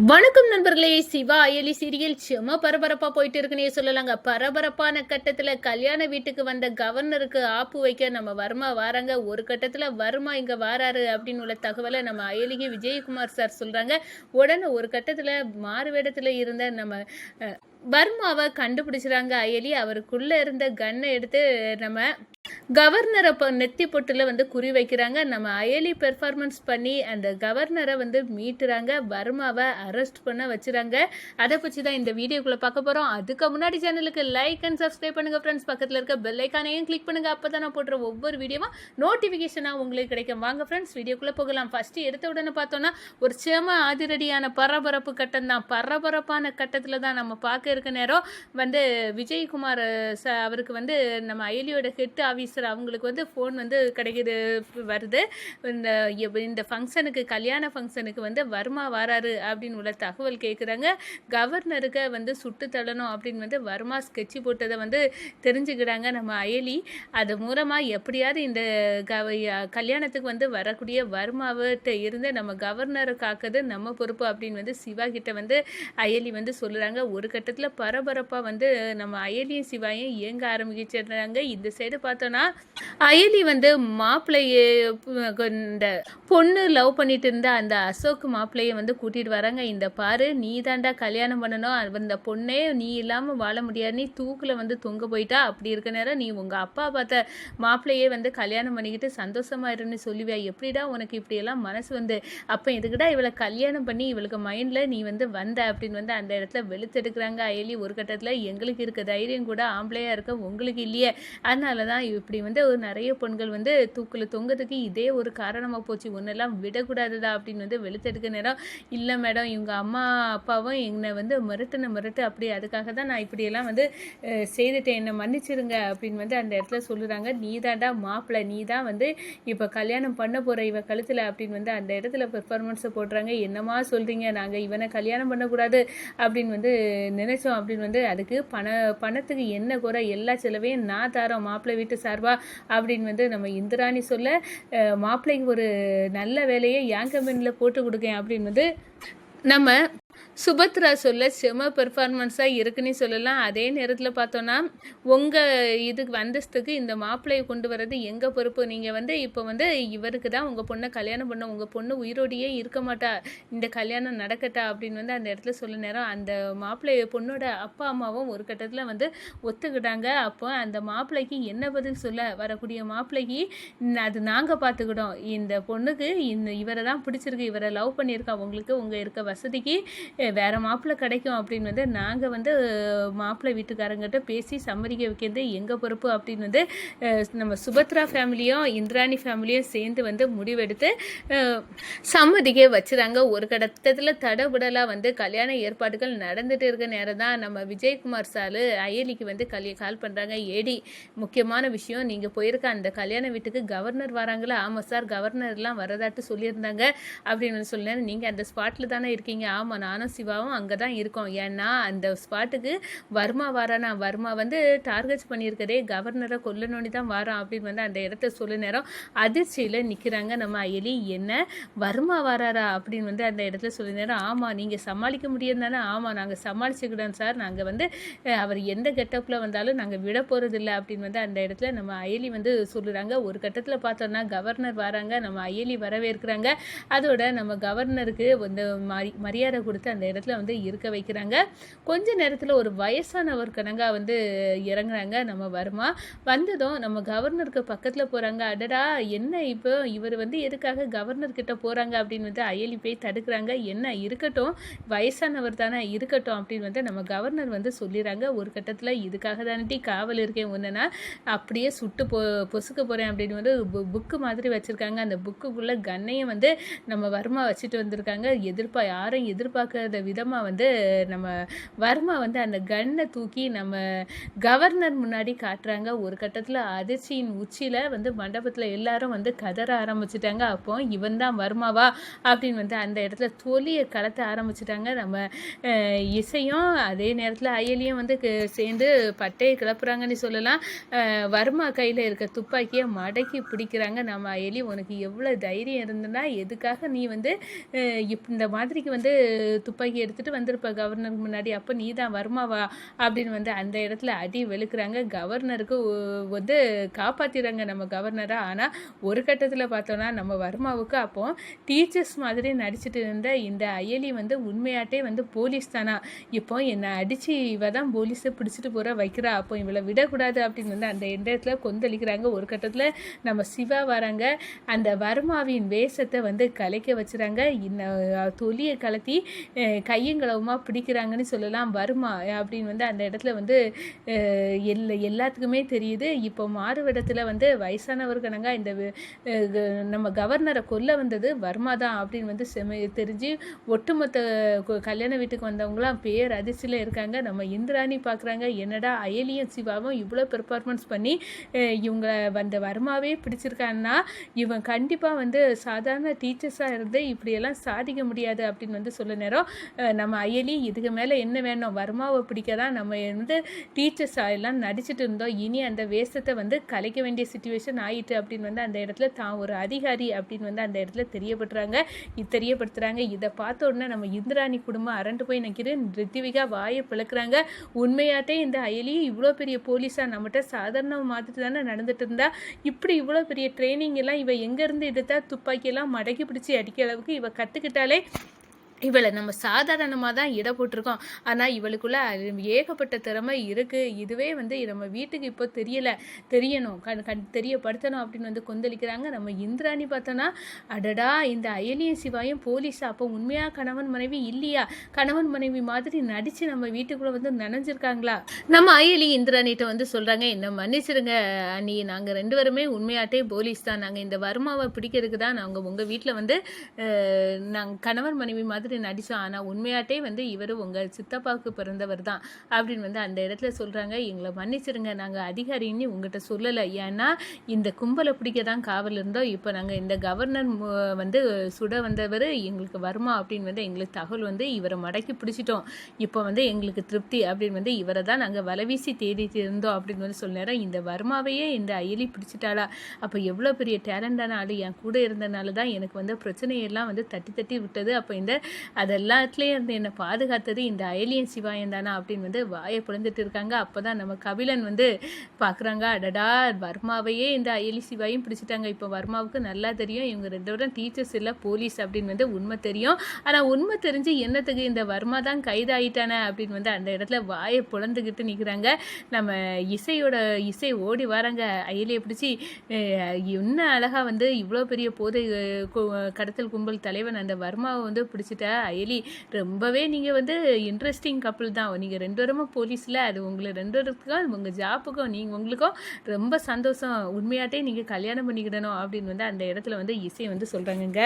வணக்கம் நண்பர்களே சிவா அயலி சீரியல் செம பரபரப்பா போயிட்டு இருக்குன்னே சொல்லலாங்க. பரபரப்பான கட்டத்துல கல்யாண வீட்டுக்கு வந்த கவர்னருக்கு ஆப்பு வைக்க நம்ம வர்மா வாராங்க. ஒரு கட்டத்துல வர்மா இங்க வாராரு அப்படின்னு உள்ள தகவலை நம்ம அயலிக்கு விஜயகுமார் சார் சொல்றாங்க. உடனே ஒரு கட்டத்துல மாறுவேடத்துல இருந்த நம்ம வர்மாவை கண்டுபிடிச்சிறாங்க அயலி. அவருக்குள்ள இருந்த கன்னை எடுத்து நம்ம கவர்னரை இப்போ நெத்தி பொட்டில் வந்து குறி வைக்கிறாங்க. நம்ம அயலி பெர்ஃபார்மன்ஸ் பண்ணி அந்த கவர்னரை வந்து மீட்டுறாங்க. வர்மாவை அரெஸ்ட் பண்ண வச்சுறாங்க. அதை பற்றி தான் இந்த வீடியோக்குள்ளே பார்க்க போகிறோம் அதுக்கு முன்னாடி சேனலுக்கு லைக் அண்ட் சப்ஸ்கிரைப் பண்ணுங்கள் ஃப்ரெண்ட்ஸ் பக்கத்தில் இருக்க பெல் ஐக்கானையும் கிளிக் பண்ணுங்கள் அப்போ தான் நான் போடுற ஒவ்வொரு வீடியோவும் நோட்டிஃபிகேஷனாக உங்களுக்கு கிடைக்கும். வாங்க ஃப்ரெண்ட்ஸ் வீடியோக்குள்ளே போகலாம். ஃபஸ்ட்டு எடுத்த உடனே பார்த்தோன்னா ஒரு சேம ஆதிரடியான பரபரப்பு கட்டம் தான். பரபரப்பான கட்டத்தில் தான் நம்ம பார்க்க இருக்க நேரம். வந்து விஜயகுமார் ச அவருக்கு வந்து நம்ம அயலியோட ஹெட் ஆஃபீஸர் அவங்களுக்கு வந்து ஃபோன் வந்து கிடைக்குது வருது. இந்த இந்த ஃபங்க்ஷனுக்கு கல்யாண ஃபங்க்ஷனுக்கு வந்து வர்மா வராரு அப்படின்னு உள்ள தகவல் கேட்குறாங்க கவர்னருக்கு வந்து சுட்டு தள்ளணும் அப்படின்னு வந்து வர்மா ஸ்கெட்சு போட்டதை வந்து தெரிஞ்சுக்கிறாங்க நம்ம அயலி. அது மூலமாக எப்படியாவது இந்த கவ கல்யாணத்துக்கு வந்து வரக்கூடிய வர்மாவிட்ட இருந்து நம்ம கவர்னரை காக்கிறது நம்ம பொறுப்பு அப்படின்னு வந்து சிவா கிட்ட வந்து அயலி வந்து சொல்லுறாங்க. ஒரு கட்டத்தில் பரபரப்பாக வந்து நம்ம அயலியும் சிவாயும் இயங்க ஆரம்பிச்சிடுறாங்க இந்த சைடு பார்த்தோன்னா அயலி வந்து மாப்பிள்ளையே இந்த பொண்ணு லவ் பண்ணிட்டு இருந்த அந்த அசோக் மாப்பிள்ளையை வந்து கூட்டிட்டு வராங்க. இந்த பாரு நீ தாண்டா கல்யாணம் பண்ணணும். அந்த பொண்ணே நீ இல்லாமல் வாழ முடியாது. நீ தூக்கில் வந்து தொங்க போயிட்டா. அப்படி இருக்க நேரம் நீ உங்கள் அப்பா பார்த்த மாப்பிள்ளையே வந்து கல்யாணம் பண்ணிக்கிட்டு சந்தோஷமா இருன்னு சொல்லுவியா? எப்படிடா உனக்கு இப்படியெல்லாம் மனசு வந்து? அப்போ எதுக்குடா இவளை கல்யாணம் பண்ணி இவளுக்கு மைண்டில் நீ வந்து வந்த அப்படின்னு வந்து அந்த இடத்துல வெளுத்தெடுக்கிறாங்க அயலி ஒரு கட்டத்தில் எங்களுக்கு இருக்க தைரியம் கூட ஆம்பளையாக இருக்க உங்களுக்கு இல்லையே. அதனால தான் இப்படி வந்து ஒரு நிறைய பெண்கள் வந்து தூக்கில் தொங்குறதுக்கு இதே ஒரு காரணமாக போச்சு. ஒன்றெல்லாம் விடக்கூடாதுதா அப்படின்னு வந்து வெளுத்தெடுக்க நேரம் இல்லை மேடம் இவங்க அம்மா அப்பாவும் என்னை வந்து மிரட்டுன மிரட்டு. அப்படி அதுக்காக தான் நான் இப்படியெல்லாம் வந்து செய்துட்டேன். என்னை மன்னிச்சிருங்க அப்படின்னு வந்து அந்த இடத்துல சொல்லுறாங்க. நீ தான்டா மாப்பிள்ளை நீ தான் வந்து இப்போ கல்யாணம் பண்ண போகிற இவ கழுத்தில் அப்படின்னு வந்து அந்த இடத்துல பெர்ஃபார்மன்ஸை போடுறாங்க. என்னமா சொல்கிறீங்க நாங்கள் இவனை கல்யாணம் பண்ணக்கூடாது அப்படின்னு வந்து நினைச்சோம் அப்படின்னு வந்து அதுக்கு பண பணத்துக்கு என்ன குறை? எல்லா செலவையும் நான் தரோம். மாப்பிள்ளை வீட்டு சார்பா அப்படின்னு வந்து நம்ம இந்திராணி சொல்ல மாப்பிள்ளைக்கு ஒரு நல்ல வேலையை என் கம்பெனியில் போட்டு கொடுக்கேன் அப்படின்னு வந்து நம்ம சுபத்ரா சொல்ல செம பெர்ஃபார்மன்ஸாக இருக்குன்னு சொல்லலாம். அதே நேரத்தில் பார்த்தோன்னா உங்கள் இதுக்கு அந்தஸ்துக்கு இந்த மாப்பிள்ளையை கொண்டு வர்றது எங்கள் பொறுப்பு? நீங்கள் வந்து இப்போ வந்து இவருக்கு தான் உங்கள் பொண்ணை கல்யாணம் பண்ண உங்கள் பொண்ணு உயிரோடையே இருக்க மாட்டா. இந்த கல்யாணம் நடக்கட்டா அப்படின்னு வந்து அந்த இடத்துல சொல்ல நேரம். அந்த மாப்பிள்ளைய பொண்ணோட அப்பா அம்மாவும் ஒரு கட்டத்தில் வந்து ஒத்துக்கிட்டாங்க. அப்போ அந்த மாப்பிள்ளைக்கு என்ன பதில் சொல்ல? வரக்கூடிய மாப்பிள்ளைக்கு அது நாங்கள் பார்த்துக்கிட்டோம். இந்த பொண்ணுக்கு இந்த இவரை தான் பிடிச்சிருக்கு. இவரை லவ் பண்ணியிருக்கா. உங்களுக்கு உங்கள் இருக்க வசதிக்கு வேறு மாப்பிள்ளை கிடைக்கும் அப்படின்னு வந்து நாங்கள் வந்து மாப்பிள்ளை வீட்டுக்காரங்கிட்ட பேசி சம்மதிக்க வைக்கிறது எங்கள் பொறுப்பு அப்படின்னு வந்து நம்ம சுபத்ரா ஃபேமிலியும் இந்திராணி ஃபேமிலியும் சேர்ந்து வந்து முடிவெடுத்து சம்மதிக்க வச்சுறாங்க ஒரு கடத்தத்தில் தடபுடலாக வந்து கல்யாண ஏற்பாடுகள் நடந்துகிட்டு இருக்க நேரம் தான் நம்ம விஜயகுமார் சாலு அயலிக்கு வந்து கல்ய கால் பண்ணுறாங்க ஏடி முக்கியமான விஷயம் நீங்கள் போயிருக்க அந்த கல்யாண வீட்டுக்கு கவர்னர் வராங்களா? ஆமாம் சார் கவர்னர்லாம் வரதாட்டு சொல்லியிருந்தாங்க அப்படின்னு வந்து சொன்னேன். நீங்கள் அந்த ஸ்பாட்டில் தானே இருக்கீங்க. ஆமாம் நானும் சிவாவும் அங்கே தான் இருக்கோம். ஏன்னா அந்த ஸ்பாட்டுக்கு வர்மா வரானா? வர்மா வந்து டார்கெட் பண்ணியிருக்கதே கவர்னரை கொல்லணும்னு தான் வரான் அப்படின்னு வந்து அந்த இடத்த சொல்ல நேரம் அதிர்ச்சியில் நிற்கிறாங்க நம்ம அயலி. என்ன? வர்மா வராரா? அப்படின்னு வந்து அந்த இடத்துல சொல்ல நேரம் ஆமாம் நீங்கள் சமாளிக்க முடியும் தானே? ஆமாம் நாங்கள் சமாளிச்சுக்கிட்டோம் சார். நாங்கள் வந்து அவர் எந்த கெட்டப்பில் வந்தாலும் நாங்கள் விட போகிறதில்ல அப்படின்னு வந்து அந்த இடத்துல நம்ம அயலி வந்து சொல்லுறாங்க. ஒரு கட்டத்தில் பார்த்தோன்னா கவர்னர் வராங்க நம்ம அயலி வரவேற்கிறாங்க. அதோட நம்ம கவர்னருக்கு வந்து மரி மரியாதை கொடுத்து அந்த அந்த இடத்துல வந்து இருக்க வைக்கிறாங்க. கொஞ்ச நேரத்தில் ஒரு வயசானவர் கணங்கா வந்து இறங்குறாங்க நம்ம வருமா. வந்ததும் நம்ம கவர்னருக்கு பக்கத்தில் போகிறாங்க அடடா என்ன இப்போ இவர் வந்து எதுக்காக கவர்னர் கிட்ட போகிறாங்க அப்படின்னு வந்து அயலி போய் தடுக்கிறாங்க. என்ன இருக்கட்டும் வயசானவர் தானே இருக்கட்டும் அப்படின்னு வந்து நம்ம கவர்னர் வந்து சொல்லிடுறாங்க ஒரு கட்டத்தில் இதுக்காக தானே காவல் இருக்கேன் ஒன்றுனா அப்படியே சுட்டு பொ பொசுக்க போகிறேன் அப்படின்னு வந்து புக்கு மாதிரி வச்சுருக்காங்க. அந்த புக்குக்குள்ளே கன்னையும் வந்து நம்ம வர்மா வச்சுட்டு வந்திருக்காங்க. எதிர்ப்பா யாரும் எதிர்பார்க்காத விதமாக வந்து நம்ம வர்மா வந்து அந்த கன்னை தூக்கி நம்ம கவர்னர் முன்னாடி காட்டுறாங்க. ஒரு கட்டத்தில் அதிர்ச்சியின் உச்சியில் வந்து மண்டபத்தில் எல்லாரும் வந்து கதற ஆரம்பிச்சிட்டாங்க. அப்போ இவன் தான் வர்மாவா அப்படின்னு வந்து அந்த இடத்துல தொலியை கலத்த ஆரம்பிச்சிட்டாங்க. நம்ம இசையும் அதே நேரத்தில் அயலியும் வந்து சேர்ந்து பட்டையை கிளப்புறாங்கன்னு சொல்லலாம். வர்மா கையில் இருக்க துப்பாக்கியை மடக்கி பிடிக்கிறாங்க. நம்ம அயலி உனக்கு எவ்வளோ தைரியம் இருந்ததுன்னா எதுக்காக நீ வந்து இப் இந்த மாதிரிக்கு வந்து துப்பாக்கி எடுத்துகிட்டு வந்திருப்பா கவர்னருக்கு முன்னாடி. அப்போ நீ தான் வருமாவா? அப்படின்னு வந்து அந்த இடத்துல அடி வெளுக்கிறாங்க. கவர்னருக்கு ஒ- வந்து காப்பாற்றிடுறாங்க நம்ம கவர்னரை. ஆனால் ஒரு கட்டத்தில் பார்த்தோன்னா நம்ம வர்மாவுக்கு அப்போ டீச்சர்ஸ் மாதிரி நடிச்சிட்டு இருந்த இந்த அயலி வந்து உண்மையாட்டே வந்து போலீஸ் தானா? இப்போ என்னை அடித்து இவ தான் போலீஸை பிடிச்சிட்டு போகிற வைக்கிறா. அப்போ இவளை விடக்கூடாது அப்படின்னு வந்து அந்த இடத்துல கொந்தளிக்கிறாங்க. ஒரு கட்டத்தில் நம்ம சிவா வராங்க. அந்த வர்மாவின் வேஷத்தை வந்து கலைக்க வச்சுறாங்க. இன்ன தொலியை கலத்தி கையங்களவுமா பிடிக்கிறாங்கன்னு சொல்லலாம். வருமா? அப்படின்னு வந்து அந்த இடத்துல வந்து எல் எல்லா எல்லாத்துக்குமே தெரியுது. இப்போ மாறுவிடத்தில் வந்து வயசானவர்களாங்க இந்த நம்ம கவர்னரை கொல்ல வந்தது வர்மா தான் அப்படின்னு வந்து செம தெரிஞ்சு ஒட்டுமொத்த கல்யாண வீட்டுக்கு வந்தவங்களாம் பேர் அதிர்ச்சியில் இருக்காங்க. நம்ம இந்திராணி பார்க்குறாங்க என்னடா அயலியும் சிவாவும் இவ்வளோ பெர்ஃபார்மன்ஸ் பண்ணி இவங்களை இவங்க வந்த வர்மாவே பிடிச்சிருக்கான்னா இவன் கண்டிப்பாக வந்து சாதாரண டீச்சர்ஸாக இருந்து இப்படியெல்லாம் சாதிக்க முடியாது அப்படின்னு வந்து சொல்ல நேரம். நம்ம அயலி இதுக்கு மேலே என்ன வேணும்? வர்மாவை பிடிக்க தான் நம்ம வந்து டீச்சர்ஸ் எல்லாம் நடிச்சிட்டு இருந்தோம். இனி அந்த வேஷத்தை வந்து கலைக்க வேண்டிய சுச்சுவேஷன் ஆயிட்டு அப்படின்னு வந்து அந்த இடத்துல தான் ஒரு அதிகாரி அப்படின்னு வந்து அந்த இடத்துல தெரியப்படுறாங்க. தெரியப்படுத்துகிறாங்க இதை பார்த்த உடனே நம்ம இந்திராணி குடும்பம் அரண்டு போய் நிற்கிறேன் ரித்திவிகா வாயை பிளக்குறாங்க. உண்மையாட்டே இந்த அயலி இவ்வளோ பெரிய போலீஸாக நம்மகிட்ட சாதாரண மாதிரி தானே நடந்துட்டு இருந்தா? இப்படி இவ்வளோ பெரிய ட்ரைனிங் எல்லாம் இவ எங்கேருந்து எடுத்தா? துப்பாக்கியெல்லாம் மடக்கி பிடிச்சி அடிக்க அளவுக்கு இவ கற்றுக்கிட்டாலே இவளை நம்ம சாதாரணமாக தான் இட போட்டிருக்கோம். ஆனால் இவளுக்குள்ள ஏகப்பட்ட திறமை இருக்குது இதுவே வந்து நம்ம வீட்டுக்கு இப்போ தெரியலை. தெரியணும். கண் கண் தெரியப்படுத்தணும் அப்படின்னு வந்து கொந்தளிக்கிறாங்க. நம்ம இந்திராணி பார்த்தோன்னா அடடா இந்த அயலியும் சிவாயும் போலீஸ் அப்போ உண்மையாக கணவன் மனைவி இல்லையா? கணவன் மனைவி மாதிரி நடித்து நம்ம வீட்டுக்குள்ளே வந்து நனைஞ்சிருக்காங்களா? நம்ம அயலி இந்திராணிகிட்ட வந்து சொல்கிறாங்க என்ன மன்னிச்சிருங்க அண்ணி. நாங்கள் ரெண்டு பேருமே உண்மையாட்டே போலீஸ் தான். நாங்கள் இந்த வர்மாவை பிடிக்கிறதுக்கு தான் நாங்கள் உங்கள் வீட்டில் வந்து நாங்கள் கணவன் மனைவி மாதிரி நடித்தோம் ஆனால் உண்மையாட்டே வந்து இவர் உங்கள் சித்தப்பாவுக்கு பிறந்தவர் தான் அப்படின்னு வந்து அந்த இடத்துல சொல்கிறாங்க எங்களை மன்னிச்சிருங்க. நாங்கள் அதிகாரின்னு உங்கள்கிட்ட சொல்லலை. ஏன்னா இந்த கும்பலை பிடிக்க தான் காவல் இருந்தோம். இப்போ நாங்கள் இந்த கவர்னர் மு- வந்து சுட வந்தவர் எங்களுக்கு வருமா அப்படின்னு வந்து எங்களுக்கு தகவல் வந்து இவரை மடக்கி பிடிச்சிட்டோம். இப்போ வந்து எங்களுக்கு திருப்தி அப்படின்னு வந்து இவரை தான் நாங்கள் வலைவீசி தேடிட்டு இருந்தோம் அப்படின்னு வந்து சொல்ல நேரம் இந்த வர்மாவையே இந்த அயலி பிடிச்சிட்டாளா? அப்போ எவ்வளோ பெரிய டேலண்டான ஆள் என் கூட இருந்தனால தான் எனக்கு வந்து பிரச்சனையெல்லாம் வந்து தட்டி தட்டி விட்டது. அப்போ இந்த அதெல்லாத்துலேயும் வந்து என்னை பாதுகாத்தது இந்த அயலியன் சிவாயன் தானா அப்படின்னு வந்து வாயை பிளந்துட்டு இருக்காங்க. அப்போ தான் நம்ம கபிலன் வந்து பார்க்குறாங்க அடடா வர்மாவையே இந்த அயலி சிவாயும் பிடிச்சிட்டாங்க. இப்போ வர்மாவுக்கு நல்லா தெரியும் இவங்க ரெண்டு பேரும் டீச்சர்ஸ் இல்லை போலீஸ் அப்படின்னு வந்து உண்மை தெரியும். ஆனால் உண்மை தெரிஞ்சு என்னத்துக்கு இந்த வர்மா தான் கைதாயிட்டானே அப்படின்னு வந்து அந்த இடத்துல வாயை புலந்துக்கிட்டு நிற்கிறாங்க நம்ம இசையோட இசை ஓடி வராங்க. அயலியை பிடிச்சி இன்னும் அழகாக வந்து இவ்வளோ பெரிய போதை கடத்தல் கும்பல் தலைவன் அந்த வர்மாவை வந்து பிடிச்சிட்ட அயலி ரொம்பவே நீங்கள் வந்து இன்ட்ரெஸ்டிங் கப்புள் தான். நீங்கள் ரெண்டு வரமும் போலீஸில் அது உங்களை ரெண்டு வரத்துக்கும் உங்கள் ஜாப்புக்கும் நீங்கள் உங்களுக்கும் ரொம்ப சந்தோஷம். உண்மையாட்டே நீங்கள் கல்யாணம் பண்ணிக்கிடணும் அப்படின்னு வந்து அந்த இடத்துல வந்து இசை வந்து சொல்கிறாங்கங்க